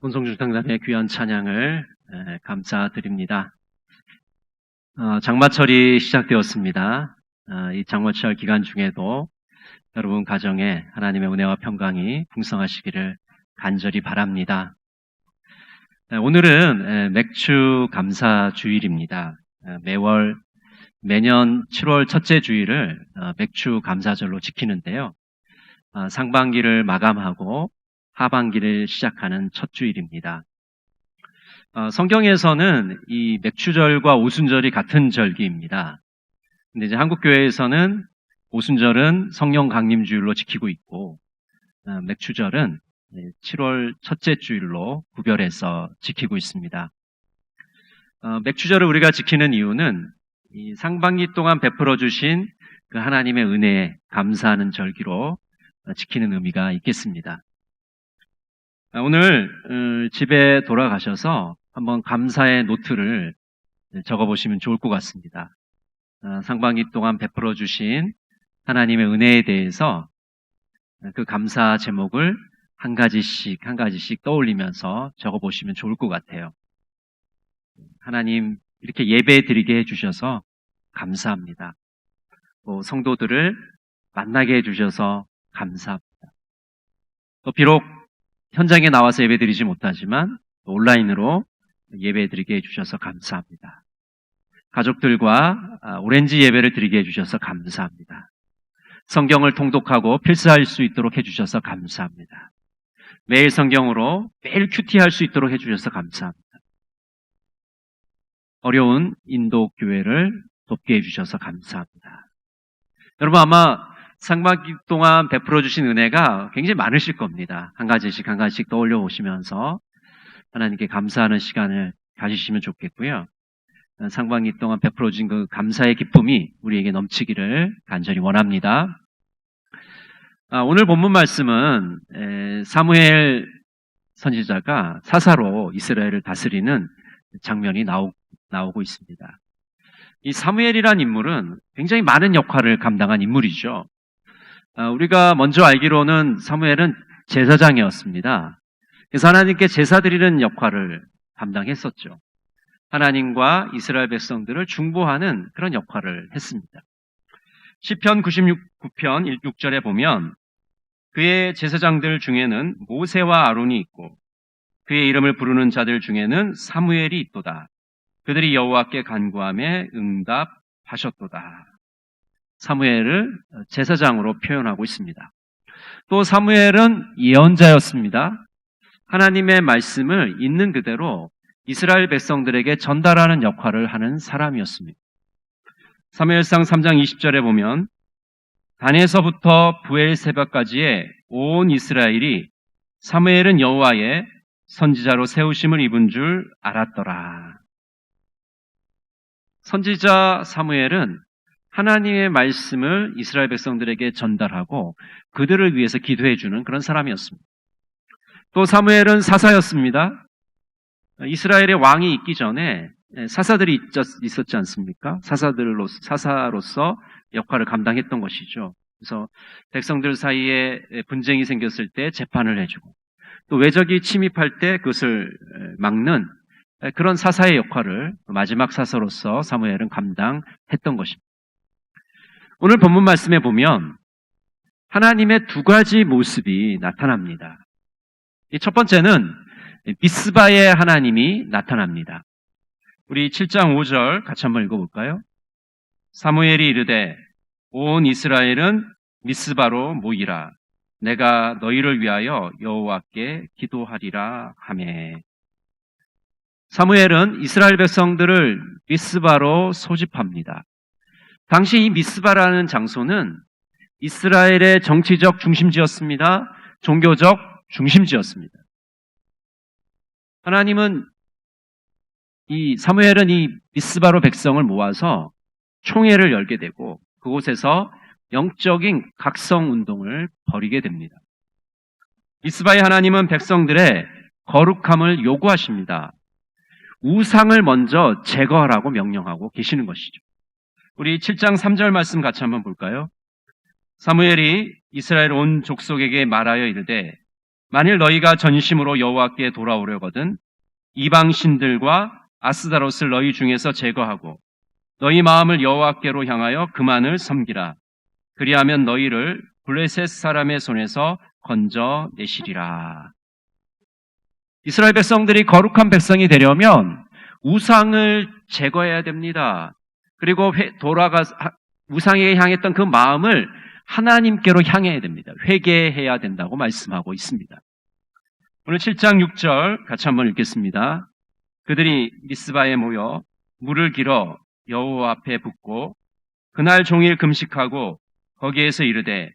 본성주 당단의 귀한 찬양을 에, 감사드립니다. 어, 장마철이 시작되었습니다. 어, 이 장마철 기간 중에도 여러분 가정에 하나님의 은혜와 평강이 풍성하시기를 간절히 바랍니다. 에, 오늘은 에, 맥주 감사 주일입니다. 에, 매월 매년 7월 첫째 주일을 어, 맥주 감사절로 지키는데요. 어, 상반기를 마감하고 하반기를 시작하는 첫 주일입니다. 어, 성경에서는 이 맥추절과 오순절이 같은 절기입니다. 근데 이제 한국 교회에서는 오순절은 성령 강림 주일로 지키고 있고 어, 맥추절은 7월 첫째 주일로 구별해서 지키고 있습니다. 어, 맥추절을 우리가 지키는 이유는 이 상반기 동안 베풀어 주신 그 하나님의 은혜에 감사하는 절기로 어, 지키는 의미가 있겠습니다. 아, 오늘 어, 집에 돌아가셔서 한번 감사의 노트를 적어보시면 좋을 것 같습니다. 어, 상반기 동안 베풀어 주신 하나님의 은혜에 대해서 그 감사 제목을 한 가지씩 한 가지씩 떠올리면서 적어보시면 좋을 것 같아요. 하나님 이렇게 예배 드리게 해주셔서 감사합니다. 또 성도들을 만나게 해주셔서 감사합니다. 또 비록 현장에 나와서 예배 드리지 못하지만 온라인으로 예배 드리게 해주셔서 감사합니다. 가족들과 아, 오렌지 예배를 드리게 해주셔서 감사합니다. 성경을 통독하고 필사할 수 있도록 해주셔서 감사합니다. 매일 성경으로 매일 큐티 할 수 있도록 해주셔서 감사합니다. 어려운 인도 교회를 돕게 해주셔서 감사합니다. 여러분 아마 상반기 동안 베풀어 주신 은혜가 굉장히 많으실 겁니다. 한 가지씩 한 가지씩 떠올려 보시면서 하나님께 감사하는 시간을 가지시면 좋겠고요. 상반기 동안 베풀어 주신 그 감사의 기쁨이 우리에게 넘치기를 간절히 원합니다. 아, 오늘 본문 말씀은 에, 사무엘 선지자가 사사로 이스라엘을 다스리는 장면이 나오, 나오고 있습니다. 이 사무엘이란 인물은 굉장히 많은 역할을 감당한 인물이죠. 아, 우리가 먼저 알기로는 사무엘은 제사장이었습니다. 그래서 하나님께 제사 드리는 역할을 담당했었죠. 하나님과 이스라엘 백성들을 중보하는 그런 역할을 했습니다. 시편 96편 6절에 보면 그의 제사장들 중에는 모세와 아론이 있고 그의 이름을 부르는 자들 중에는 사무엘이 있도다. 그들이 여호와께 간구함에 응답하셨도다. 사무엘을 제사장으로 표현하고 있습니다. 또 사무엘은 예언자였습니다. 하나님의 말씀을 있는 그대로 이스라엘 백성들에게 전달하는 역할을 하는 사람이었습니다. 사무엘상 3장 20절에 보면 단에서부터 부엘세바까지의 온 이스라엘이 사무엘은 여호와의 선지자로 세우심을 입은 줄 알았더라. 선지자 사무엘은 하나님의 말씀을 이스라엘 백성들에게 전달하고 그들을 위해서 기도해 주는 그런 사람이었습니다. 또 사무엘은 사사였습니다. 이스라엘의 왕이 있기 전에 사사들이 있었지 않습니까? 사사들로 사사로서 역할을 감당했던 것이죠. 그래서 백성들 사이에 분쟁이 생겼을 때 재판을 해주고 또 외적이 침입할 때 그것을 막는 그런 사사의 역할을 마지막 사사로서 사무엘은 감당했던 것입니다. 오늘 본문 말씀에 보면 하나님의 두 가지 모습이 나타납니다. 첫 번째는 미스바의 하나님이 나타납니다. 우리 7장 5절 같이 한번 읽어볼까요? 사무엘이 이르되 온 이스라엘은 미스바로 모이라 내가 너희를 위하여 여호와께 기도하리라 하매 사무엘은 이스라엘 백성들을 미스바로 소집합니다. 당시 이 미스바라는 장소는 이스라엘의 정치적 중심지였습니다. 종교적 중심지였습니다. 하나님은 이 사무엘은 이 미스바로 백성을 모아서 총회를 열게 되고 그곳에서 영적인 각성 운동을 벌이게 됩니다. 미스바의 하나님은 백성들의 거룩함을 요구하십니다. 우상을 먼저 제거하라고 명령하고 계시는 것이죠. 우리 7장 3절 말씀 같이 한번 볼까요? 사무엘이 이스라엘 온 족속에게 말하여 이르되 만일 너희가 전심으로 여호와께 돌아오려거든 이방 신들과 아스다롯을 너희 중에서 제거하고 너희 마음을 여호와께로 향하여 그만을 섬기라. 그리하면 너희를 블레셋 사람의 손에서 건져 내시리라. 이스라엘 백성들이 거룩한 백성이 되려면 우상을 제거해야 됩니다. 그리고 회- 돌아가 우상에 향했던 그 마음을 하나님께로 향해야 됩니다. 회개해야 된다고 말씀하고 있습니다. 오늘 7장 6절 같이 한번 읽겠습니다. 그들이 미스바에 모여 물을 길어 여호와 앞에 붓고 그날 종일 금식하고 거기에서 이르되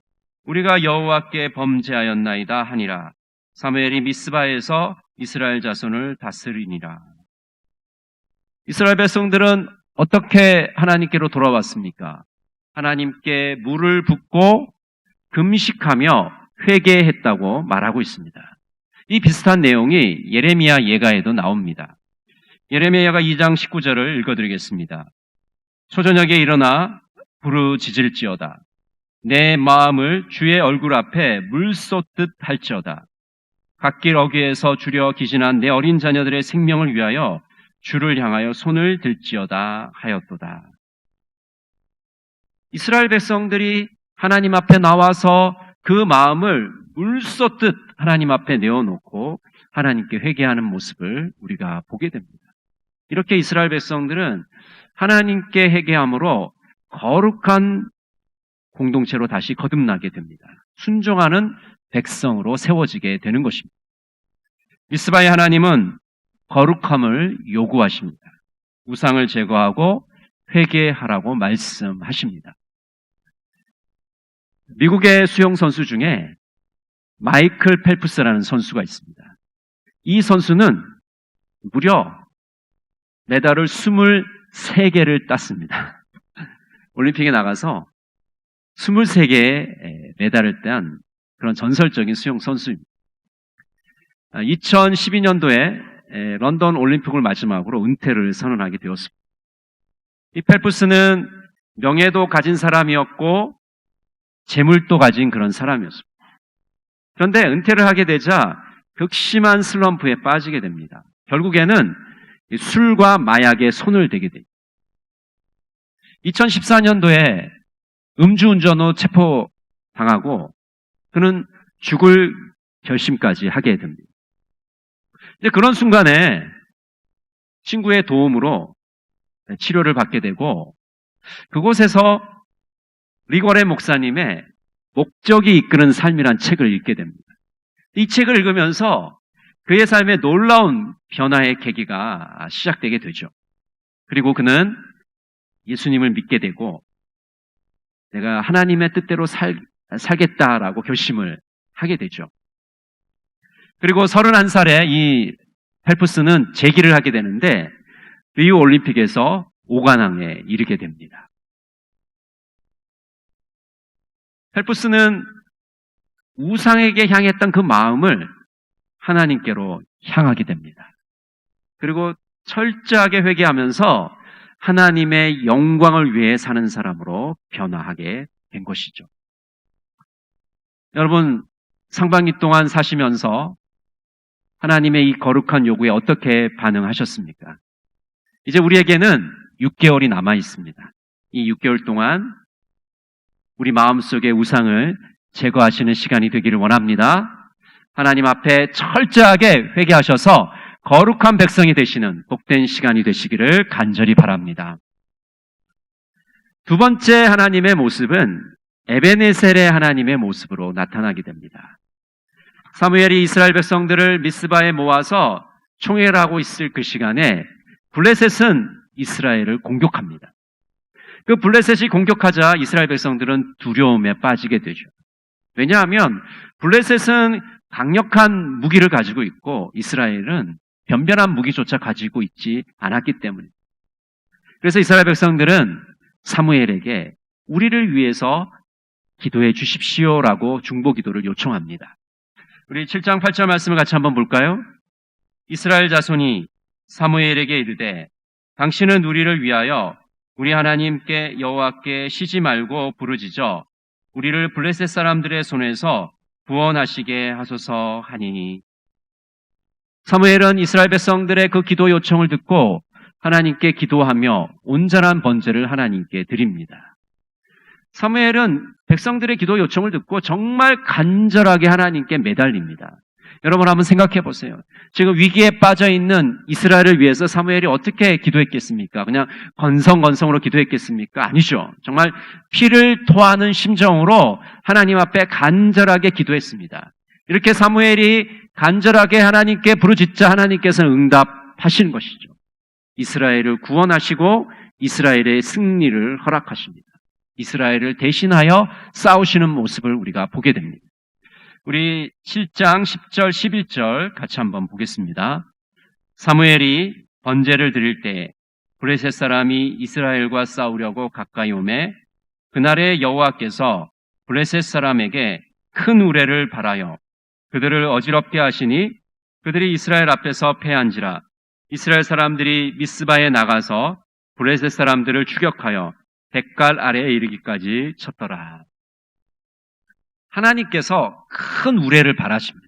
우리가 여호와께 범죄하였나이다 하니라 사무엘이 미스바에서 이스라엘 자손을 다스리니라. 이스라엘 백성들은 어떻게 하나님께로 돌아왔습니까? 하나님께 물을 붓고 금식하며 회개했다고 말하고 있습니다. 이 비슷한 내용이 예레미야 예가에도 나옵니다. 예레미야가 2장 19절을 읽어드리겠습니다. 초저녁에 일어나 부르짖을지어다. 내 마음을 주의 얼굴 앞에 물 쏟듯 할지어다. 갓길 어귀에서 주려 기진한 내 어린 자녀들의 생명을 위하여 주를 향하여 손을 들지어다 하였도다. 이스라엘 백성들이 하나님 앞에 나와서 그 마음을 물 쏟듯 하나님 앞에 내어놓고 하나님께 회개하는 모습을 우리가 보게 됩니다. 이렇게 이스라엘 백성들은 하나님께 회개함으로 거룩한 공동체로 다시 거듭나게 됩니다. 순종하는 백성으로 세워지게 되는 것입니다. 미스바의 하나님은 거룩함을 요구하십니다. 우상을 제거하고 회개하라고 말씀하십니다. 미국의 수영 선수 중에 마이클 펠프스라는 선수가 있습니다. 이 선수는 무려 메달을 23개를 땄습니다. 올림픽에 나가서 23개의 메달을 딴 그런 전설적인 수영 선수입니다. 2012년도에 런던 올림픽을 마지막으로 은퇴를 선언하게 되었습니다. 이 펠프스는 명예도 가진 사람이었고 재물도 가진 그런 사람이었습니다. 그런데 은퇴를 하게 되자 극심한 슬럼프에 빠지게 됩니다. 결국에는 이 술과 마약에 손을 대게 됩니다. 2014년도에 음주운전으로 체포당하고 그는 죽을 결심까지 하게 됩니다. 근데 그런 순간에 친구의 도움으로 치료를 받게 되고 그곳에서 리거레 목사님의 목적이 이끄는 삶이란 책을 읽게 됩니다. 이 책을 읽으면서 그의 삶에 놀라운 변화의 계기가 시작되게 되죠. 그리고 그는 예수님을 믿게 되고 내가 하나님의 뜻대로 살, 살겠다라고 결심을 하게 되죠. 그리고 31살에 이 펠프스는 재기를 하게 되는데 리우 올림픽에서 5관왕에 이르게 됩니다. 펠프스는 우상에게 향했던 그 마음을 하나님께로 향하게 됩니다. 그리고 철저하게 회개하면서 하나님의 영광을 위해 사는 사람으로 변화하게 된 것이죠. 여러분, 상반기 동안 사시면서 하나님의 이 거룩한 요구에 어떻게 반응하셨습니까? 이제 우리에게는 6개월이 남아 있습니다. 이 6개월 동안 우리 마음속의 우상을 제거하시는 시간이 되기를 원합니다. 하나님 앞에 철저하게 회개하셔서 거룩한 백성이 되시는 복된 시간이 되시기를 간절히 바랍니다. 두 번째 하나님의 모습은 에베네셀의 하나님의 모습으로 나타나게 됩니다. 사무엘이 이스라엘 백성들을 미스바에 모아서 총회하고 있을 그 시간에 블레셋은 이스라엘을 공격합니다. 그 블레셋이 공격하자 이스라엘 백성들은 두려움에 빠지게 되죠. 왜냐하면 블레셋은 강력한 무기를 가지고 있고 이스라엘은 변변한 무기조차 가지고 있지 않았기 때문입니다. 그래서 이스라엘 백성들은 사무엘에게 우리를 위해서 기도해 주십시오라고 중보 기도를 요청합니다. 우리 7장 8절 말씀을 같이 한번 볼까요? 이스라엘 자손이 사무엘에게 이르되 당신은 우리를 위하여 우리 하나님께 여호와께 쉬지 말고 부르짖어 우리를 블레셋 사람들의 손에서 구원하시게 하소서 하니 사무엘은 이스라엘 백성들의 그 기도 요청을 듣고 하나님께 기도하며 온전한 번제를 하나님께 드립니다. 사무엘은 백성들의 기도 요청을 듣고 정말 간절하게 하나님께 매달립니다. 여러분 한번 생각해 보세요. 지금 위기에 빠져 있는 이스라엘을 위해서 사무엘이 어떻게 기도했겠습니까? 그냥 건성건성으로 기도했겠습니까? 아니죠. 정말 피를 토하는 심정으로 하나님 앞에 간절하게 기도했습니다. 이렇게 사무엘이 간절하게 하나님께 부르짖자 하나님께서는 응답하시는 것이죠. 이스라엘을 구원하시고 이스라엘의 승리를 허락하십니다. 이스라엘을 대신하여 싸우시는 모습을 우리가 보게 됩니다. 우리 7장 10절 11절 같이 한번 보겠습니다. 사무엘이 번제를 드릴 때 브레셋 사람이 이스라엘과 싸우려고 가까이 오매 그날에 여호와께서 브레셋 사람에게 큰 우레를 바라여 그들을 어지럽게 하시니 그들이 이스라엘 앞에서 패한지라 이스라엘 사람들이 미스바에 나가서 브레셋 사람들을 추격하여 백갈 아래에 이르기까지 쳤더라. 하나님께서 큰 우레를 바라십니다.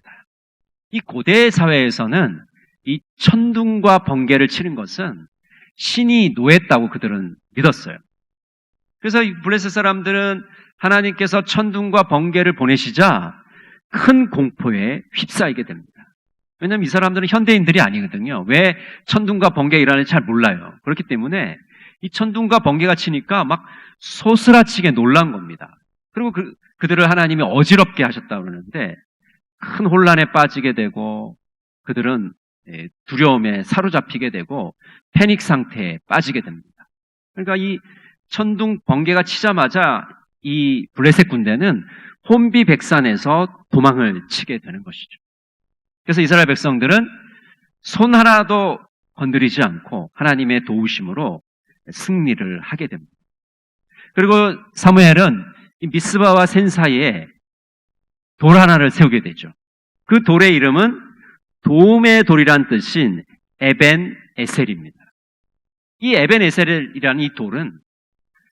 이 고대 사회에서는 이 천둥과 번개를 치는 것은 신이 노했다고 그들은 믿었어요. 그래서 이 블레셋 사람들은 하나님께서 천둥과 번개를 보내시자 큰 공포에 휩싸이게 됩니다. 왜냐하면 이 사람들은 현대인들이 아니거든요. 왜 천둥과 번개 일하는지 잘 몰라요. 그렇기 때문에 이 천둥과 번개가 치니까 막 소스라치게 놀란 겁니다. 그리고 그, 그들을 하나님이 어지럽게 하셨다 그러는데 큰 혼란에 빠지게 되고 그들은 예, 두려움에 사로잡히게 되고 패닉 상태에 빠지게 됩니다. 그러니까 이 천둥 번개가 치자마자 이 블레셋 군대는 혼비 백산에서 도망을 치게 되는 것이죠. 그래서 이스라엘 백성들은 손 하나도 건드리지 않고 하나님의 도우심으로 승리를 하게 됩니다. 그리고 사무엘은 이 미스바와 센 사이에 돌 하나를 세우게 되죠. 그 돌의 이름은 도움의 돌이란 뜻인 에벤 에셀입니다. 이 에벤 에셀이라는 이 돌은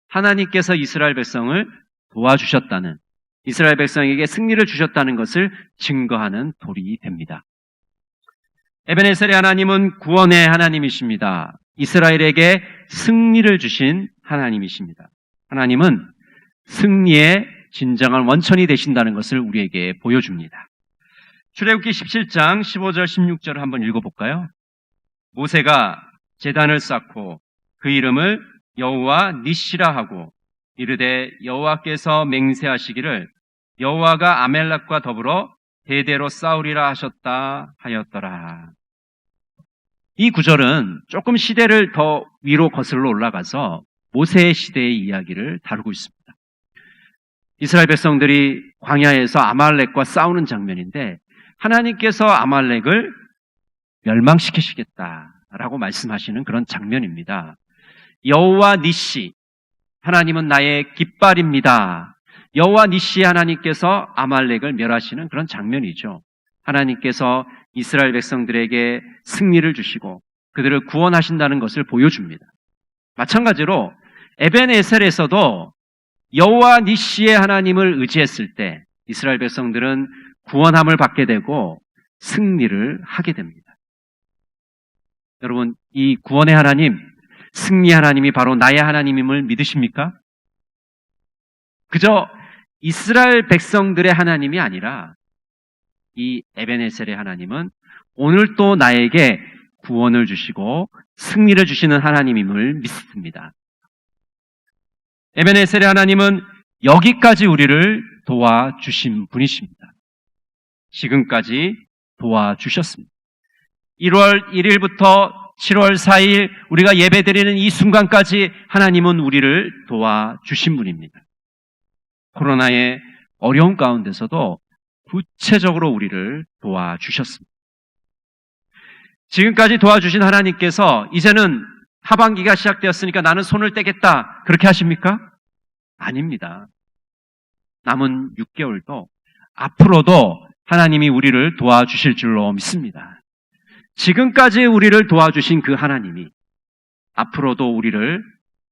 하나님께서 이스라엘 백성을 도와주셨다는 이스라엘 백성에게 승리를 주셨다는 것을 증거하는 돌이 됩니다. 에벤에셀의 하나님은 구원의 하나님이십니다. 이스라엘에게 승리를 주신 하나님이십니다. 하나님은 승리의 진정한 원천이 되신다는 것을 우리에게 보여줍니다. 출애굽기 17장 15절 16절을 한번 읽어볼까요? 모세가 제단을 쌓고 그 이름을 여호와 니시라 하고 이르되 여호와께서 맹세하시기를 여호와가 아멜렉과 더불어 대대로 싸우리라 하셨다 하였더라. 이 구절은 조금 시대를 더 위로 거슬러 올라가서 모세의 시대의 이야기를 다루고 있습니다. 이스라엘 백성들이 광야에서 아말렉과 싸우는 장면인데 하나님께서 아말렉을 멸망시키시겠다라고 말씀하시는 그런 장면입니다. 여호와 니시 하나님은 나의 깃발입니다. 여호와 니시 하나님께서 아말렉을 멸하시는 그런 장면이죠. 하나님께서 이스라엘 백성들에게 승리를 주시고 그들을 구원하신다는 것을 보여줍니다. 마찬가지로 에벤에셀에서도 여호와 니시의 하나님을 의지했을 때 이스라엘 백성들은 구원함을 받게 되고 승리를 하게 됩니다. 여러분, 이 구원의 하나님, 승리 하나님이 바로 나의 하나님임을 믿으십니까? 그저 이스라엘 백성들의 하나님이 아니라 이 에베네셀의 하나님은 오늘 또 나에게 구원을 주시고 승리를 주시는 하나님임을 믿습니다. 에베네셀의 하나님은 여기까지 우리를 도와주신 분이십니다. 지금까지 도와주셨습니다. 1월 1일부터 7월 4일 우리가 예배드리는 이 순간까지 하나님은 우리를 도와주신 분입니다. 코로나의 어려운 가운데서도 구체적으로 우리를 도와주셨습니다. 지금까지 도와주신 하나님께서 이제는 하반기가 시작되었으니까 나는 손을 떼겠다. 그렇게 하십니까? 아닙니다. 남은 6개월도 앞으로도 하나님이 우리를 도와주실 줄로 믿습니다. 지금까지 우리를 도와주신 그 하나님이 앞으로도 우리를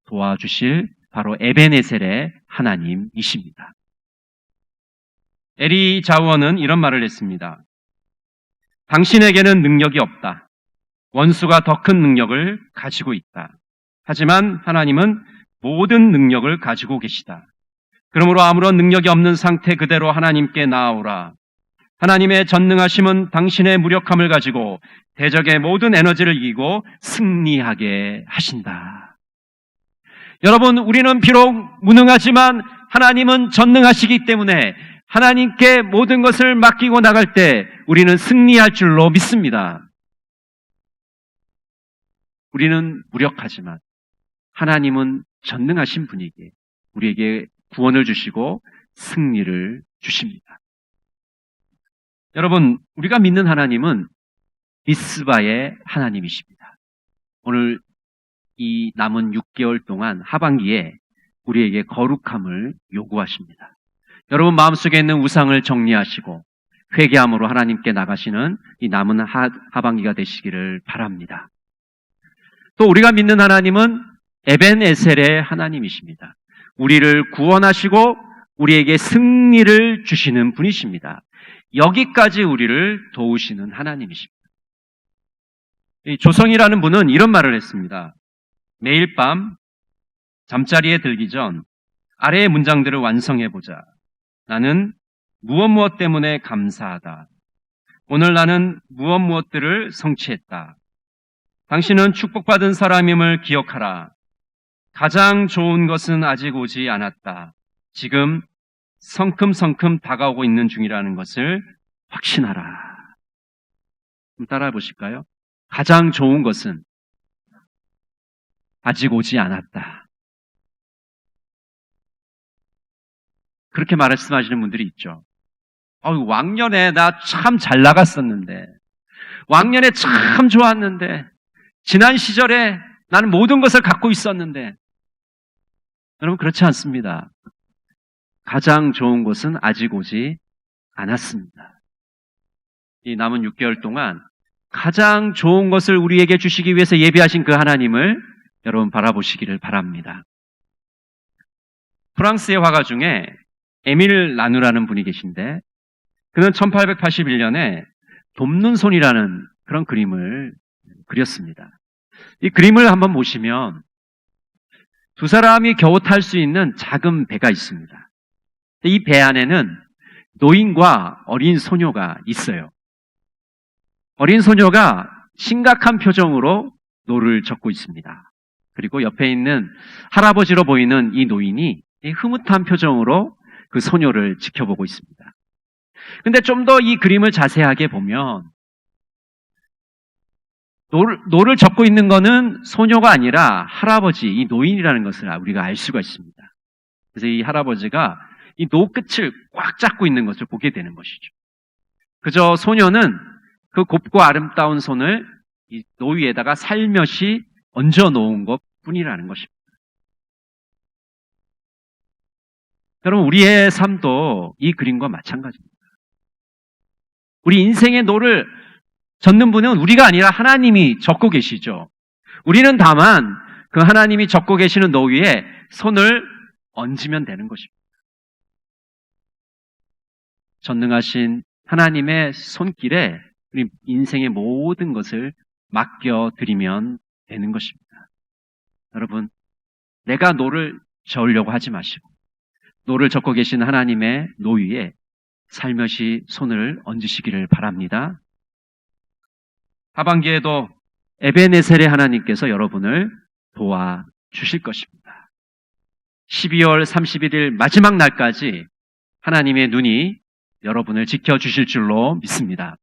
도와주실 바로 에베네셀의 하나님이십니다. 에리 자원은 이런 말을 했습니다. 당신에게는 능력이 없다. 원수가 더 큰 능력을 가지고 있다. 하지만 하나님은 모든 능력을 가지고 계시다. 그러므로 아무런 능력이 없는 상태 그대로 하나님께 나아오라. 하나님의 전능하심은 당신의 무력함을 가지고 대적의 모든 에너지를 이기고 승리하게 하신다. 여러분, 우리는 비록 무능하지만 하나님은 전능하시기 때문에 하나님께 모든 것을 맡기고 나갈 때 우리는 승리할 줄로 믿습니다. 우리는 무력하지만 하나님은 전능하신 분이기에 우리에게 구원을 주시고 승리를 주십니다. 여러분, 우리가 믿는 하나님은 미스바의 하나님이십니다. 오늘 이 남은 6개월 동안 하반기에 우리에게 거룩함을 요구하십니다. 여러분 마음속에 있는 우상을 정리하시고 회개함으로 하나님께 나가시는 이 남은 하, 하반기가 되시기를 바랍니다. 또 우리가 믿는 하나님은 에벤 에셀의 하나님이십니다. 우리를 구원하시고 우리에게 승리를 주시는 분이십니다. 여기까지 우리를 도우시는 하나님이십니다. 이 조성이라는 분은 이런 말을 했습니다. 매일 밤 잠자리에 들기 전 아래의 문장들을 완성해 보자. 나는 무엇 무엇 때문에 감사하다. 오늘 나는 무엇 무엇들을 성취했다. 당신은 축복받은 사람임을 기억하라. 가장 좋은 것은 아직 오지 않았다. 지금 성큼성큼 다가오고 있는 중이라는 것을 확신하라. 좀 따라해 보실까요? 가장 좋은 것은 아직 오지 않았다. 그렇게 말씀하시는 분들이 있죠. 어, 왕년에 나 참 잘 나갔었는데, 왕년에 참 좋았는데, 지난 시절에 나는 모든 것을 갖고 있었는데, 여러분 그렇지 않습니다. 가장 좋은 것은 아직 오지 않았습니다. 이 남은 6개월 동안 가장 좋은 것을 우리에게 주시기 위해서 예비하신 그 하나님을 여러분 바라보시기를 바랍니다. 프랑스의 화가 중에 에밀 라누라는 분이 계신데 그는 1881년에 돕는 손이라는 그런 그림을 그렸습니다. 이 그림을 한번 보시면 두 사람이 겨우 탈 수 있는 작은 배가 있습니다. 이 배 안에는 노인과 어린 소녀가 있어요. 어린 소녀가 심각한 표정으로 노를 젓고 있습니다. 그리고 옆에 있는 할아버지로 보이는 이 노인이 흐뭇한 표정으로 그 소녀를 지켜보고 있습니다. 근데 좀 더 이 그림을 자세하게 보면 노를, 노를 젓고 있는 거는 소녀가 아니라 할아버지, 이 노인이라는 것을 우리가 알 수가 있습니다. 그래서 이 할아버지가 이 노 끝을 꽉 잡고 있는 것을 보게 되는 것이죠. 그저 소녀는 그 곱고 아름다운 손을 이 노 위에다가 살며시 얹어 놓은 것 뿐이라는 것입니다. 여러분, 우리의 삶도 이 그림과 마찬가지입니다. 우리 인생의 노를 젓는 분은 우리가 아니라 하나님이 적고 계시죠. 우리는 다만 그 하나님이 적고 계시는 노 위에 손을 얹으면 되는 것입니다. 전능하신 하나님의 손길에 우리 인생의 모든 것을 맡겨드리면 되는 것입니다. 여러분, 내가 노를 저으려고 하지 마시고, 노를 적고 계신 하나님의 노 위에 살며시 손을 얹으시기를 바랍니다. 하반기에도 에베네셀의 하나님께서 여러분을 도와 주실 것입니다. 12월 31일 마지막 날까지 하나님의 눈이 여러분을 지켜주실 줄로 믿습니다.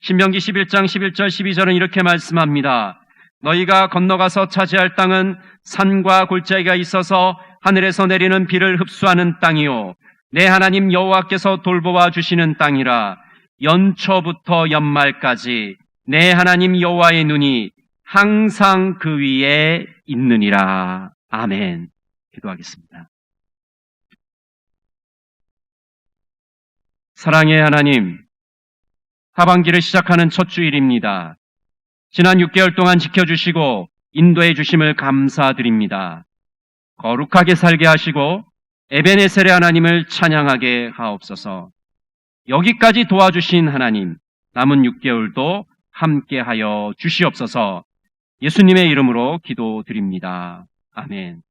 신명기 11장 11절 12절은 이렇게 말씀합니다. 너희가 건너가서 차지할 땅은 산과 골짜기가 있어서 하늘에서 내리는 비를 흡수하는 땅이요. 내 하나님 여호와께서 돌보아 주시는 땅이라 연초부터 연말까지 내 하나님 여호와의 눈이 항상 그 위에 있느니라. 아멘. 기도하겠습니다. 사랑의 하나님, 하반기를 시작하는 첫 주일입니다. 지난 6개월 동안 지켜주시고 인도해 주심을 감사드립니다. 거룩하게 살게 하시고 에베네셀의 하나님을 찬양하게 하옵소서. 여기까지 도와주신 하나님, 남은 6개월도 함께하여 주시옵소서. 예수님의 이름으로 기도드립니다. 아멘.